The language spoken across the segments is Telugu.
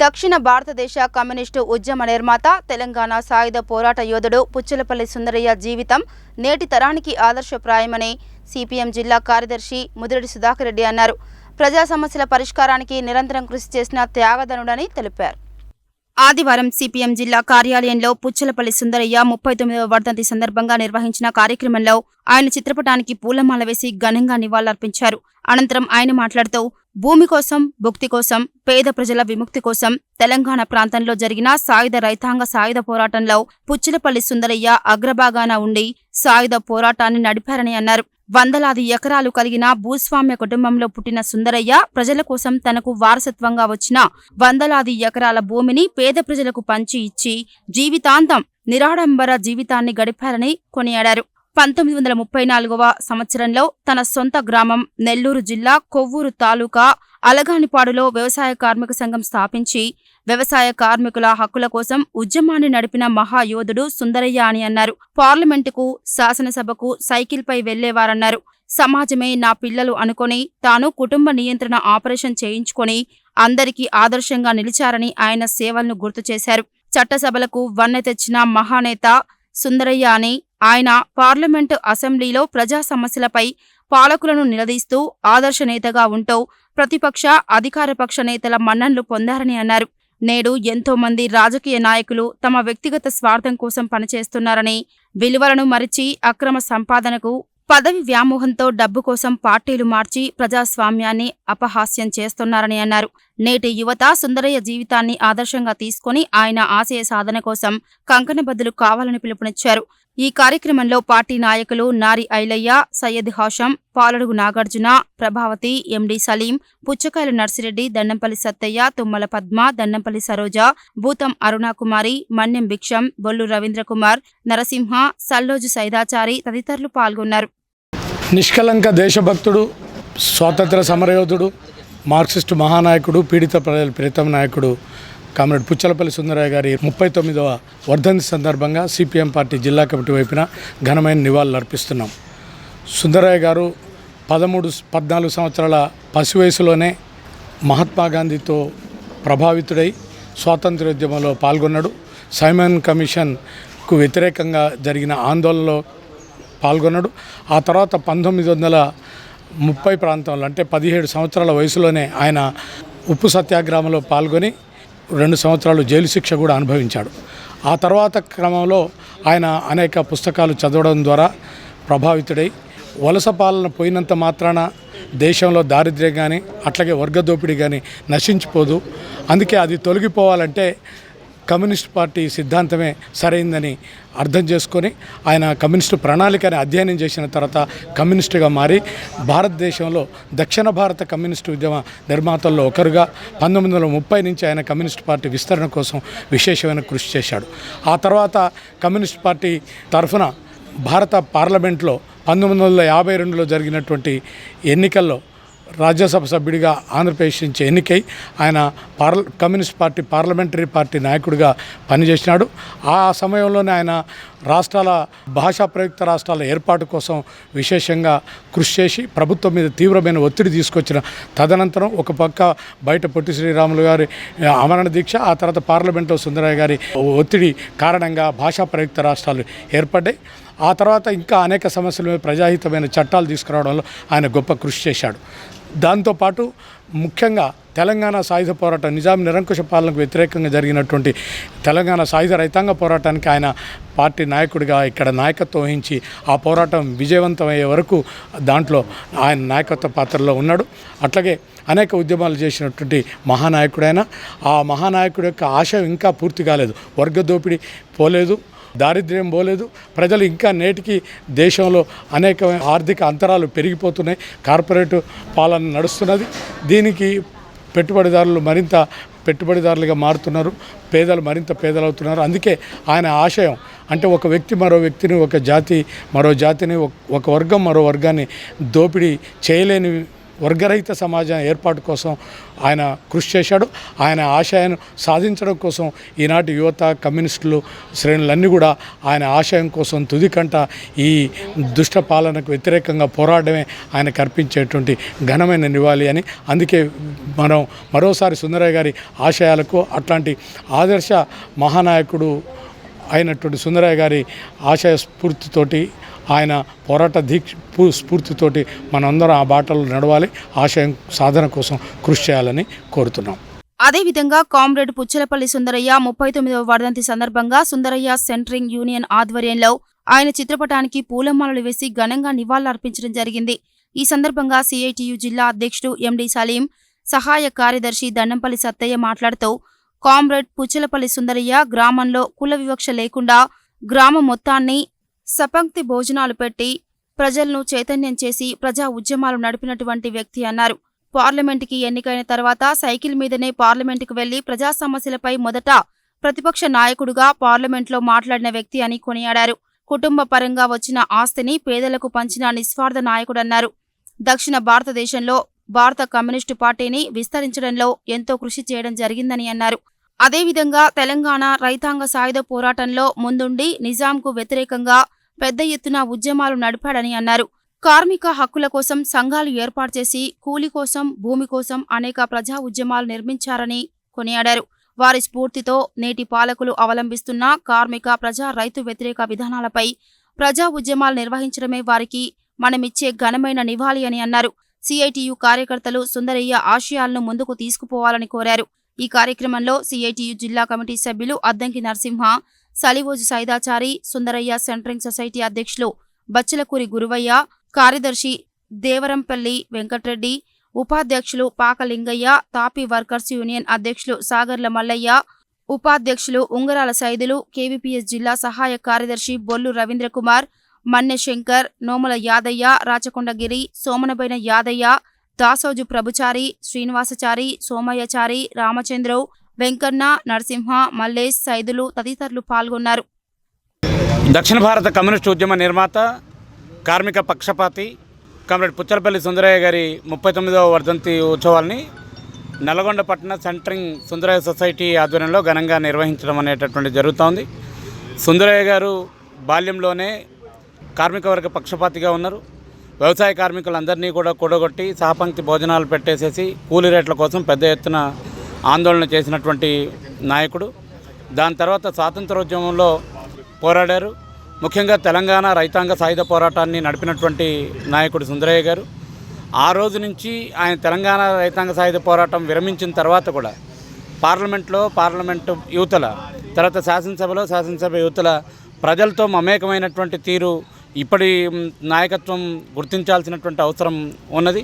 దక్షిణ భారతదేశ కమ్యూనిస్టు ఉద్యమ నిర్మాత తెలంగాణ సాయుధ పోరాట యోధుడు పుచ్చలపల్లి సుందరయ్య జీవితం నేటి తరానికి ఆదర్శప్రాయమని సిపిఎం జిల్లా కార్యదర్శి ముదిరెడ్డి సుధాకర్ రెడ్డి అన్నారు. ప్రజా సమస్యల పరిష్కారానికి నిరంతరం కృషి చేసిన త్యాగధనుడని తెలిపారు. ఆదివారం సిపిఎం జిల్లా కార్యాలయంలో పుచ్చలపల్లి సుందరయ్య ముప్పై తొమ్మిదవ వర్ధంతి సందర్భంగా నిర్వహించిన కార్యక్రమంలో ఆయన చిత్రపటానికి పూలమాల వేసి ఘనంగా నివాళులర్పించారు. అనంతరం ఆయన మాట్లాడుతూ భూమి కోసం భుక్తి కోసం పేద ప్రజల విముక్తి కోసం తెలంగాణ ప్రాంతంలో జరిగిన సాయుధ రైతాంగ సాయుధ పోరాటంలో పుచ్చలపల్లి సుందరయ్య అగ్రభాగాన ఉండి సాయుధ పోరాటాన్ని నడిపారని అన్నారు. వందలాది ఎకరాలు కలిగిన భూస్వామ్య కుటుంబంలో పుట్టిన సుందరయ్య ప్రజల కోసం తనకు వారసత్వంగా వచ్చిన వందలాది ఎకరాల భూమిని పేద ప్రజలకు పంచి ఇచ్చి జీవితాంతం నిరాడంబర జీవితాన్ని గడిపారని కొనియాడారు. పంతొమ్మిది వందల ముప్పై నాలుగవ సంవత్సరంలో తన సొంత గ్రామం నెల్లూరు జిల్లా కొవ్వూరు తాలూకా అలగానిపాడులో వ్యవసాయ కార్మిక సంఘం స్థాపించి వ్యవసాయ కార్మికుల హక్కుల కోసం ఉద్యమాన్ని నడిపిన మహాయోధుడు సుందరయ్య అని అన్నారు. పార్లమెంటుకు శాసనసభకు సైకిల్పై వెళ్ళేవారన్నారు. సమాజమే నా పిల్లలు అనుకొని తాను కుటుంబ నియంత్రణ ఆపరేషన్ చేయించుకొని అందరికీ ఆదర్శంగా నిలిచారని ఆయన సేవలను గుర్తు చేశారు. చట్టసభలకు వన్నె తెచ్చిన మహానేత సుందరయ్య అని ఆయన పార్లమెంటు అసెంబ్లీలో ప్రజా సమస్యలపై పాలకులను నిలదీస్తూ ఆదర్శ నేతగా ఉంటూ ప్రతిపక్ష అధికారపక్ష నేతల మన్ననలు పొందారని అన్నారు. నేడు ఎంతో మంది రాజకీయ నాయకులు తమ వ్యక్తిగత స్వార్థం కోసం పనిచేస్తున్నారని విలువలను మరిచి అక్రమ సంపాదనకు పదవి వ్యామోహంతో డబ్బు కోసం పార్టీలు మార్చి ప్రజాస్వామ్యాన్ని అపహాస్యం చేస్తున్నారని అన్నారు. నేటి యువత సుందరయ్య జీవితాన్ని ఆదర్శంగా తీసుకొని ఆయన ఆశయ సాధన కోసం కంకణబద్దులు కావాలని పిలుపునిచ్చారు. ఈ కార్యక్రమంలో పార్టీ నాయకులు నారి ఐలయ్య సయ్యద్ హాషం పాలడుగు నాగార్జున ప్రభావతి ఎండి సలీం పుచ్చకాయల నర్సిరెడ్డి దండంపల్లి సత్తయ్య తుమ్మల పద్మ దండంపల్లి సరోజ భూతం అరుణాకుమారి మన్యం భిక్షం బొల్లు రవీంద్రకుమార్ నరసింహ సల్లోజు సైదాచారి తదితరులు పాల్గొన్నారు. నిష్కలంక దేశభక్తుడు స్వాతంత్ర సమరయోధుడు మార్క్సిస్టు మహానాయకుడు పీడిత ప్రజల ప్రీతం నాయకుడు కామ్రేడ్ పుచ్చలపల్లి సుందరయ్య గారి ముప్పై తొమ్మిదవ వర్ధంతి సందర్భంగా సిపిఎం పార్టీ జిల్లా కమిటీ వైపున ఘనమైన నివాళులు అర్పిస్తున్నాం. సుందరయ్య గారు పదమూడు పద్నాలుగు సంవత్సరాల పసి వయసులోనే మహాత్మా గాంధీతో ప్రభావితుడై స్వాతంత్రోద్యమంలో పాల్గొన్నాడు. సైమన్ కమిషన్కు వ్యతిరేకంగా జరిగిన ఆందోళనలో పాల్గొన్నాడు. ఆ తర్వాత పంతొమ్మిది వందల ముప్పై ప్రాంతంలో అంటే పదిహేడు సంవత్సరాల వయసులోనే ఆయన ఉప్పు సత్యాగ్రహంలో పాల్గొని రెండు సంవత్సరాలు జైలు శిక్ష కూడా అనుభవించాడు. ఆ తర్వాత క్రమంలో ఆయన అనేక పుస్తకాలు చదవడం ద్వారా ప్రభావితుడై వలస పాలన పోయినంత మాత్రాన దేశంలో దారిద్ర్యం కానీ అట్లాగే వర్గ దోపిడీ కానీ నశించిపోదు. అందుకే అది తొలగిపోవాలంటే కమ్యూనిస్ట్ పార్టీ సిద్ధాంతమే సరైందని అర్థం చేసుకొని ఆయన కమ్యూనిస్టు ప్రణాళికని అధ్యయనం చేసిన తర్వాత కమ్యూనిస్టుగా మారి భారతదేశంలో దక్షిణ భారత కమ్యూనిస్టు ఉద్యమ నిర్మాతల్లో ఒకరుగా పంతొమ్మిది వందల ముప్పై నుంచి ఆయన కమ్యూనిస్ట్ పార్టీ విస్తరణ కోసం విశేషమైన కృషి చేశాడు. ఆ తర్వాత కమ్యూనిస్ట్ పార్టీ తరఫున భారత పార్లమెంట్లో పంతొమ్మిది వందల యాభై రెండులో జరిగినటువంటి ఎన్నికల్లో రాజ్యసభ సభ్యుడిగా ఆంధ్రప్రదేశ్ నుంచి ఎన్నికై ఆయన పార్ల కమ్యూనిస్ట్ పార్టీ పార్లమెంటరీ పార్టీ నాయకుడిగా పనిచేసినాడు. ఆ సమయంలోనే ఆయన రాష్ట్రాల భాషా ప్రయుక్త రాష్ట్రాల ఏర్పాటు కోసం విశేషంగా కృషి చేసి ప్రభుత్వం మీద తీవ్రమైన ఒత్తిడి తీసుకొచ్చిన తదనంతరం ఒక పక్క బయట పొట్టి శ్రీరాములు గారి అమరణ దీక్ష ఆ తర్వాత పార్లమెంట్లో సుందరయ్య గారి ఒత్తిడి కారణంగా భాషా ప్రయుక్త రాష్ట్రాలు ఏర్పడ్డాయి. ఆ తర్వాత ఇంకా అనేక సమస్యల ప్రజాహితమైన చట్టాలు తీసుకురావడంలో ఆయన గొప్ప కృషి చేశాడు. దాంతోపాటు ముఖ్యంగా తెలంగాణ సాయుధ పోరాటం నిజాం నిరంకుశ పాలనకు వ్యతిరేకంగా జరిగినటువంటి తెలంగాణ సాయుధ రైతాంగ పోరాటానికి ఆయన పార్టీ నాయకుడిగా ఇక్కడ నాయకత్వం వహించి ఆ పోరాటం విజయవంతమయ్యే వరకు దాంట్లో ఆయన నాయకత్వ పాత్రలో ఉన్నాడు. అట్లాగే అనేక ఉద్యమాలు చేసినటువంటి మహానాయకుడైన ఆ మహానాయకుడి యొక్క ఆశయం ఇంకా పూర్తి కాలేదు. వర్గ దోపిడీ పోలేదు. దారిద్ర్యం పోలేదు. ప్రజలు ఇంకా నేటికి దేశంలో అనేక ఆర్థిక అంతరాలు పెరిగిపోతున్నాయి. కార్పొరేట్ పాలన నడుస్తున్నది. దీనికి పెట్టుబడిదారులు మరింత పెట్టుబడిదారులుగా మారుతున్నారు. పేదలు మరింత పేదలవుతున్నారు. అందుకే ఆయన ఆశయం అంటే ఒక వ్యక్తి మరో వ్యక్తిని ఒక జాతి మరో జాతిని ఒక- ఒక వర్గం మరో వర్గాన్ని దోపిడీ చేయలేని వర్గరహిత సమాజం ఏర్పాటు కోసం ఆయన కృషి చేశాడు. ఆయన ఆశయాన్ని సాధించడం కోసం ఈనాటి యువత కమ్యూనిస్టులు శ్రేణులన్నీ కూడా ఆయన ఆశయం కోసం తుదికంట ఈ దుష్ట పాలనకు వ్యతిరేకంగా పోరాడమే ఆయన కర్పించేటువంటి ఘనమైన నివాళి అని. అందుకే మనం మరోసారి సుందరయ్య గారి ఆశయాలకు అట్లాంటి ఆదర్శ మహానాయకుడు అయినటువంటి సుందరయ్య గారి ఆశయ స్ఫూర్తితోటి ఆయన పోరాట దీక్ష స్ఫూర్తితోటి మనందరం ఆ బాటలో నడవాలి. ఆశయం సాధన కోసం కృషి చేయాలని కోరుతున్నాం. అదేవిధంగా కామ్రేడ్ పుచ్చలపల్లి సుందరయ్య ముప్పై తొమ్మిదవ వర్ధంతి సందర్భంగా సుందరయ్య సెంటరింగ్ యూనియన్ ఆధ్వర్యంలో ఆయన చిత్రపటానికి పూలమాలలు వేసి ఘనంగా నివాళులర్పించడం జరిగింది. ఈ సందర్భంగా సిఐటియు జిల్లా అధ్యక్షుడు ఎండి సలీం సహాయ కార్యదర్శి దండంపల్లి సత్తయ్య మాట్లాడుతూ కామ్రేడ్ పుచ్చలపల్లి సుందరయ్య గ్రామంలో కుల వివక్ష లేకుండా గ్రామం మొత్తాన్ని సపంక్తి భోజనాలు పెట్టి ప్రజలను చైతన్యం చేసి ప్రజా ఉద్యమాలు నడిపినటువంటి వ్యక్తి అన్నారు. పార్లమెంటుకి ఎన్నికైన తర్వాత సైకిల్ మీదనే పార్లమెంటుకు వెళ్ళి ప్రజా సమస్యలపై మొదట ప్రతిపక్ష నాయకుడుగా పార్లమెంట్లో మాట్లాడిన వ్యక్తి అని కొనియాడారు. కుటుంబ పరంగా వచ్చిన ఆస్తిని పేదలకు పంచిన నిస్వార్థ నాయకుడన్నారు. దక్షిణ భారతదేశంలో భారత కమ్యూనిస్టు పార్టీని విస్తరించడంలో ఎంతో కృషి చేయడం జరిగిందని అన్నారు. అదేవిధంగా తెలంగాణ రైతాంగ సాయుధ పోరాటంలో ముందుండి నిజాంకు వ్యతిరేకంగా పెద్ద ఎత్తున ఉద్యమాలు నడిపాడని అన్నారు. కార్మిక హక్కుల కోసం సంఘాలు ఏర్పాటు చేసి కూలి కోసం భూమి కోసం అనేక ప్రజా ఉద్యమాలు నిర్మించారని కొనియాడారు. వారి స్ఫూర్తితో నేటి పాలకులు అవలంబిస్తున్న కార్మిక ప్రజా రైతు వ్యతిరేక విధానాలపై ప్రజా ఉద్యమాలు నిర్వహించడమే వారికి మనమిచ్చే ఘనమైన నివాళి అని అన్నారు. సిఐటియు కార్యకర్తలు సుందరయ్య ఆశయాలను ముందుకు తీసుకుపోవాలని కోరారు. ఈ కార్యక్రమంలో సిఐటియు జిల్లా కమిటీ సభ్యులు అద్దంకి నరసింహ సలివోజు సైదాచారి సుందరయ్య సెంట్రింగ్ సొసైటీ అధ్యక్షులు బచ్చలకూరి గురువయ్య కార్యదర్శి దేవరంపల్లి వెంకట్రెడ్డి ఉపాధ్యక్షులు పాకలింగయ్య తాపీ వర్కర్స్ యూనియన్ అధ్యక్షులు సాగర్ల మల్లయ్య ఉపాధ్యక్షులు ఉంగరాల సైదులు కేవీపీఎస్ జిల్లా సహాయ కార్యదర్శి బొల్లు రవీంద్రకుమార్ మన్నె శంకర్ నోముల యాదయ్య రాచకొండగిరి సోమనబైన యాదయ్య దాసోజు ప్రభుచారి శ్రీనివాసచారి సోమయ్యచారి రామచంద్రవు వెంకన్న నరసింహ మల్లేష్ సైదులు తదితరులు పాల్గొన్నారు. దక్షిణ భారత కమ్యూనిస్ట్ ఉద్యమ నిర్మాత కార్మిక పక్షపాతి కామ్రేడ్ పుచ్చలపల్లి సుందరయ్య గారి ముప్పై తొమ్మిదవ వర్ధంతి ఉత్సవాల్ని నల్గొండ పట్టణ సెంటరింగ్ సుందరయ్య సొసైటీ ఆధ్వర్యంలో ఘనంగా నిర్వహించడం అనేటటువంటి జరుగుతోంది. సుందరయ్య గారు బాల్యంలోనే కార్మిక వర్గ పక్షపాతిగా ఉన్నారు. వ్యవసాయ కార్మికులందరినీ కూడా కూడగొట్టి సహపంక్తి భోజనాలు పెట్టేసేసి కూలీ రేట్ల కోసం పెద్ద ఎత్తున ఆందోళన చేసినటువంటి నాయకుడు. దాని తర్వాత స్వాతంత్రోద్యమంలో పోరాడారు. ముఖ్యంగా తెలంగాణ రైతాంగ సాయుధ పోరాటాన్ని నడిపినటువంటి నాయకుడు సుందరయ్య గారు. ఆ రోజు నుంచి ఆయన తెలంగాణ రైతాంగ సాయుధ పోరాటం విరమించిన తర్వాత కూడా పార్లమెంట్లో పార్లమెంటు యువతల తర్వాత శాసనసభలో శాసనసభ యువతల ప్రజలతో మమేకమైనటువంటి తీరు ఇప్పటి నాయకత్వం గుర్తించాల్సినటువంటి అవసరం ఉన్నది.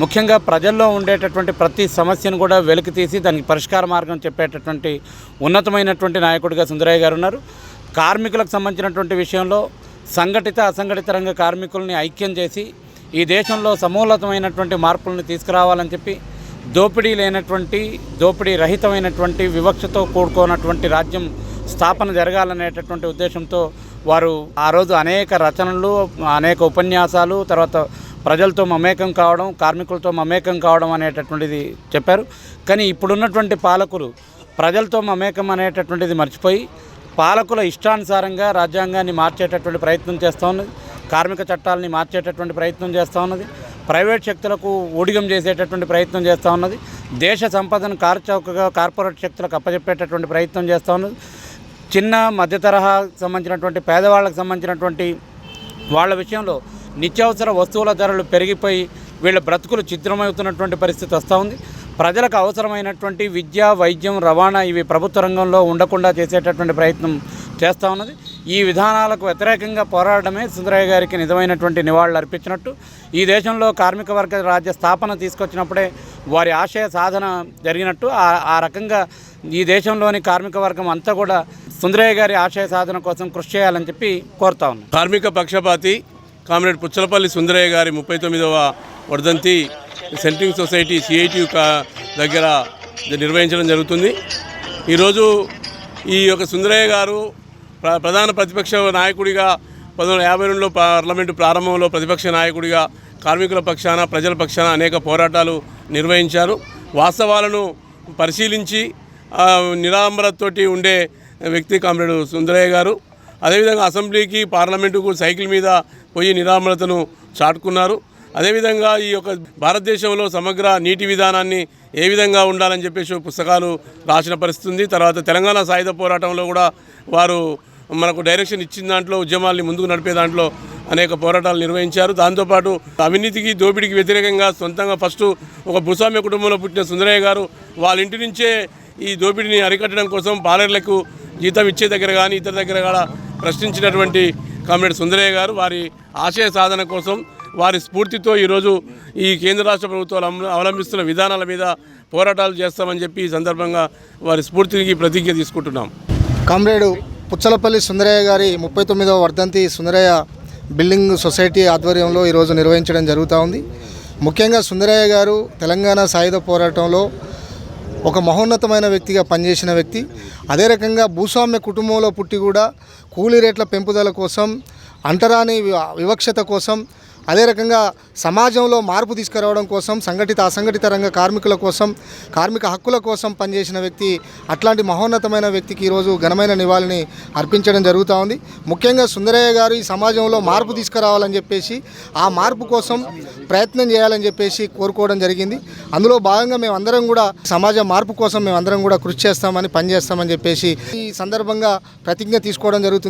ముఖ్యంగా ప్రజల్లో ఉండేటటువంటి ప్రతి సమస్యను కూడా వెలికి తీసి దానికి పరిష్కార మార్గం చెప్పేటటువంటి ఉన్నతమైనటువంటి నాయకుడిగా సుందరయ్య గారు ఉన్నారు. కార్మికులకు సంబంధించినటువంటి విషయంలో సంఘటిత అసంఘటిత రంగ కార్మికుల్ని ఐక్యం చేసి ఈ దేశంలో సమూలతమైనటువంటి మార్పులను తీసుకురావాలని చెప్పి దోపిడీ లేనటువంటి దోపిడీ రహితమైనటువంటి వివక్షతో కూడుకున్నటువంటి రాజ్యం స్థాపన జరగాలనేటటువంటి ఉద్దేశంతో వారు ఆ రోజు అనేక రచనలు అనేక ఉపన్యాసాలు తర్వాత ప్రజలతో మమేకం కావడం కార్మికులతో మమేకం కావడం అనేటటువంటిది చెప్పారు. కానీ ఇప్పుడున్నటువంటి పాలకులు ప్రజలతో మమేకం అనేటటువంటిది మర్చిపోయి పాలకుల ఇష్టానుసారంగా రాజ్యాంగాన్ని మార్చేటటువంటి ప్రయత్నం చేస్తూ ఉన్నది కార్మిక చట్టాలని మార్చేటటువంటి ప్రయత్నం చేస్తూ ఉన్నది ప్రైవేట్ శక్తులకు ఊడిగం చేసేటటువంటి ప్రయత్నం చేస్తూ ఉన్నది దేశ సంపదను కార్చౌకగా కార్పొరేట్ శక్తులకు అప్పచెప్పేటటువంటి ప్రయత్నం చేస్తూ ఉన్నది. చిన్న మధ్య తరహా సంబంధించినటువంటి పేదవాళ్ళకు సంబంధించినటువంటి వాళ్ళ విషయంలో నిత్యావసర వస్తువుల ధరలు పెరిగిపోయి వీళ్ళ బ్రతుకులు చిత్రమవుతున్నటువంటి పరిస్థితి వస్తూ ఉంది. ప్రజలకు అవసరమైనటువంటి విద్య వైద్యం రవాణా ఇవి ప్రభుత్వ రంగంలో ఉండకుండా చేసేటటువంటి ప్రయత్నం చేస్తూ ఉన్నది. ఈ విధానాలకు వ్యతిరేకంగా పోరాడమే సుందరయ్య గారికి నిజమైనటువంటి నివాళులు అర్పించినట్టు. ఈ దేశంలో కార్మిక వర్గ రాజ్య స్థాపన తీసుకొచ్చినప్పుడే వారి ఆశయ సాధన జరిగినట్టు. ఆ రకంగా ఈ దేశంలోని కార్మిక వర్గం అంతా కూడా సుందరయ్య గారి ఆశయ సాధన కోసం కృషి చేయాలని చెప్పి కోరుతా ఉన్నాం. కార్మిక పక్షపాతి కామ్రేడ్ పుచ్చలపల్లి సుందరయ్య గారి ముప్పై తొమ్మిదవ వర్ధంతి సెంట్రింగ్ సొసైటీ సిఐటి దగ్గర నిర్వహించడం జరుగుతుంది. ఈరోజు ఈ యొక్క సుందరయ్య గారు ప్ర ప్రధాన ప్రతిపక్ష నాయకుడిగా పంతొమ్మిది వందల యాభై రెండులో పార్లమెంటు ప్రారంభంలో ప్రతిపక్ష నాయకుడిగా కార్మికుల పక్షాన ప్రజల పక్షాన అనేక పోరాటాలు నిర్వహించారు. వాస్తవాలను పరిశీలించి నిరాంబరతోటి ఉండే వ్యక్తి కామ్రేడు సుందరయ్య గారు. అదేవిధంగా అసెంబ్లీకి పార్లమెంటుకు సైకిల్ మీద పోయి నిరామలతను చాటుకున్నారు. అదేవిధంగా ఈ యొక్క భారతదేశంలో సమగ్ర నీటి విధానాన్ని ఏ విధంగా ఉండాలని చెప్పేసి పుస్తకాలు రాసిన పరిస్థితి ఉంది తర్వాత తెలంగాణ సాయుధ పోరాటంలో కూడా వారు మనకు డైరెక్షన్ ఇచ్చిన దాంట్లో ఉద్యమాల్ని ముందుకు నడిపే దాంట్లో అనేక పోరాటాలు నిర్వహించారు. దాంతోపాటు అవినీతికి దోపిడీకి వ్యతిరేకంగా సొంతంగా ఫస్ట్ ఒక భూస్వామ్య కుటుంబంలో పుట్టిన సుందరయ్య గారు వాళ్ళ ఇంటి నుంచే ఈ దోపిడీని అరికట్టడం కోసం పాలర్లకు జీతం ఇచ్చే దగ్గర కానీ ఇతర దగ్గర కూడా ప్రశ్నించినటువంటి కామ్రేడ్ సుందరయ్య గారు వారి ఆశయ సాధన కోసం వారి స్ఫూర్తితో ఈరోజు ఈ కేంద్ర రాష్ట్ర ప్రభుత్వాలు అవలంబిస్తున్న విధానాల మీద పోరాటాలు చేస్తామని చెప్పి ఈ సందర్భంగా వారి స్ఫూర్తికి ప్రతిజ్ఞ తీసుకుంటున్నాం. కామ్రేడు పుచ్చలపల్లి సుందరయ్య గారి ముప్పై తొమ్మిదవ వర్ధంతి సుందరయ్య బిల్డింగ్ సొసైటీ ఆధ్వర్యంలో ఈరోజు నిర్వహించడం జరుగుతూ ఉంది. ముఖ్యంగా సుందరయ్య గారు తెలంగాణ సాయుధ పోరాటంలో ఒక మహోన్నతమైన వ్యక్తిగా పనిచేసిన వ్యక్తి. అదే రకంగా భూస్వామ్య కుటుంబంలో పుట్టి కూడా కూలీ రేట్ల పెంపుదల కోసం అంటరాని వివక్షత కోసం అదే రకంగా సమాజంలో మార్పు తీసుకురావడం కోసం సంఘటిత అసంఘటిత రంగ కార్మికుల కోసం కార్మిక హక్కుల కోసం పనిచేసిన వ్యక్తి అట్లాంటి మహోన్నతమైన వ్యక్తికి ఈరోజు ఘనమైన నివాళిని అర్పించడం జరుగుతూ ఉంది. ముఖ్యంగా సుందరయ్య గారు ఈ సమాజంలో మార్పు తీసుకురావాలని చెప్పేసి ఆ మార్పు కోసం ప్రయత్నం చేయాలని చెప్పేసి కోరుకోవడం జరిగింది. అందులో భాగంగా మేము అందరం కూడా సమాజ మార్పు కోసం మేము అందరం కూడా కృషి చేస్తామని పనిచేస్తామని చెప్పేసి ఈ సందర్భంగా ప్రతిజ్ఞ తీసుకోవడం జరుగుతుంది.